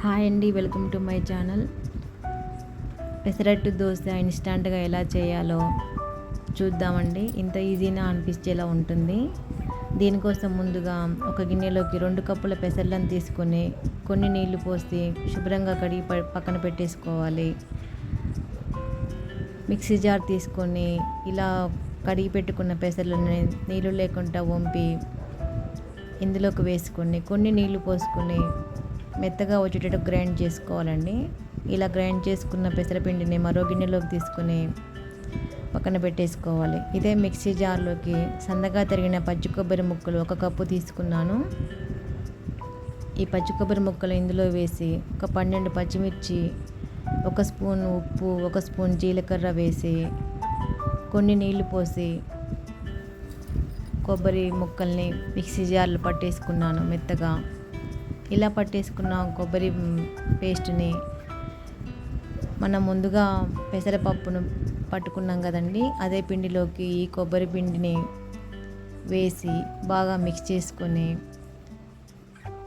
Hi అండి welcome to my channel. Pesarattu dosa ఇన్స్టాంట్గా ఎలా చేయాలో చూద్దామండి. ఇంత ఈజీనా అనిపించేలా ఉంటుంది. దీనికోసం ముందుగా ఒక గిన్నెలోకి రెండు కప్పుల పెసర్లను తీసుకొని కొన్ని నీళ్ళు పోసి శుభ్రంగా కడిగి పక్కన పెట్టేసుకోవాలి. మిక్సీ జార్ తీసుకొని ఇలా కడిగి పెట్టుకున్న పెసర్లని నీళ్ళు లేకుండా వంపి ఇందులోకి వేసుకొని కొన్ని నీళ్ళు పోసుకొని మెత్తగా వచ్చేటట్టు గ్రైండ్ చేసుకోవాలండి. ఇలా గ్రైండ్ చేసుకున్న పెసరపిండిని మరో గిన్నెలోకి తీసుకొని పక్కన పెట్టేసుకోవాలి. ఇదే మిక్సీ జార్లోకి సన్నగా తరిగిన పచ్చి కొబ్బరి ముక్కలు ఒక కప్పు తీసుకున్నాను. ఈ పచ్చి కొబ్బరి ముక్కలు ఇందులో వేసి ఒక పన్నెండు పచ్చిమిర్చి ఒక స్పూన్ ఉప్పు ఒక స్పూన్ జీలకర్ర వేసి కొన్ని నీళ్ళు పోసి కొబ్బరి ముక్కల్ని మిక్సీ జార్లో పట్టేసుకున్నాను మెత్తగా. ఇలా పట్టేసుకున్న కొబ్బరి పేస్ట్ని మనం ముందుగా పెసరపప్పును పట్టుకున్నాం కదండి. అదే పిండిలోకి ఈ కొబ్బరి పిండిని వేసి బాగా మిక్స్ చేసుకొని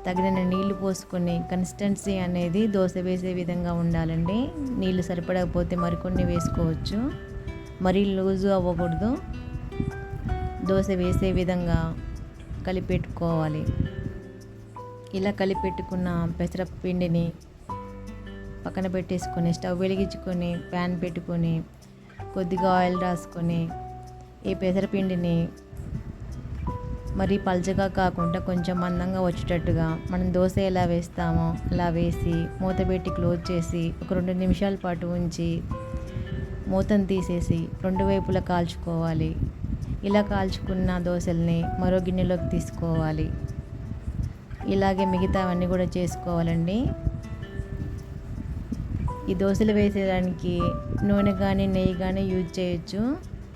తగిన నీళ్ళు పోసుకొని కన్సిస్టెన్సీ అనేది దోశ వేసే విధంగా ఉండాలండి. నీళ్ళు సరిపడకపోతే మరికొన్ని వేసుకోవచ్చు. మరీ లూజు అవ్వకూడదు. దోశ వేసే విధంగా కలిపెట్టుకోవాలి ఇలా కలిపెట్టుకున్న పెసరపిండిని పక్కన పెట్టేసుకొని స్టవ్ వెలిగించుకొని ప్యాన్ పెట్టుకొని కొద్దిగా ఆయిల్ రాసుకొని ఈ పెసరపిండిని మరి పల్చగా కాకుండా కొంచెం మందంగా వచ్చేటట్టుగా మనం దోశ ఎలా వేస్తామో అలా వేసి మూత పెట్టి క్లోజ్ చేసి ఒక రెండు నిమిషాల పాటు ఉంచి మూతను తీసేసి రెండు వైపులా కాల్చుకోవాలి. ఇలా కాల్చుకున్న దోశల్ని మరో గిన్నెలోకి తీసుకోవాలి. ఇలాగే మిగతావన్నీ కూడా చేసుకోవాలండి. ఈ దోశలు వేసేదానికి నూనె కానీ నెయ్యి కానీ యూజ్ చేయొచ్చు.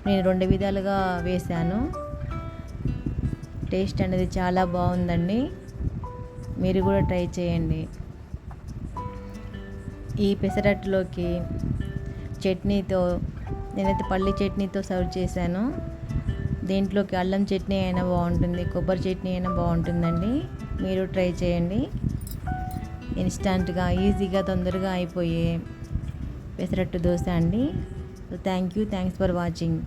నేను రెండు విధాలుగా వేశాను. టేస్ట్ అనేది చాలా బాగుందండి. మీరు కూడా ట్రై చేయండి. ఈ పెసరట్టులోకి చట్నీతో నేనైతే పల్లి చట్నీతో సర్వ్ చేశాను. దీంట్లోకి అల్లం చట్నీ అయినా బాగుంటుంది కొబ్బరి చట్నీ అయినా బాగుంటుందండి. మీరు ట్రై చేయండి. ఇన్స్టంట్గా ఈజీగా తొందరగా అయిపోయే పెసరట్టు దోశ అండి. Thank you thanks for watching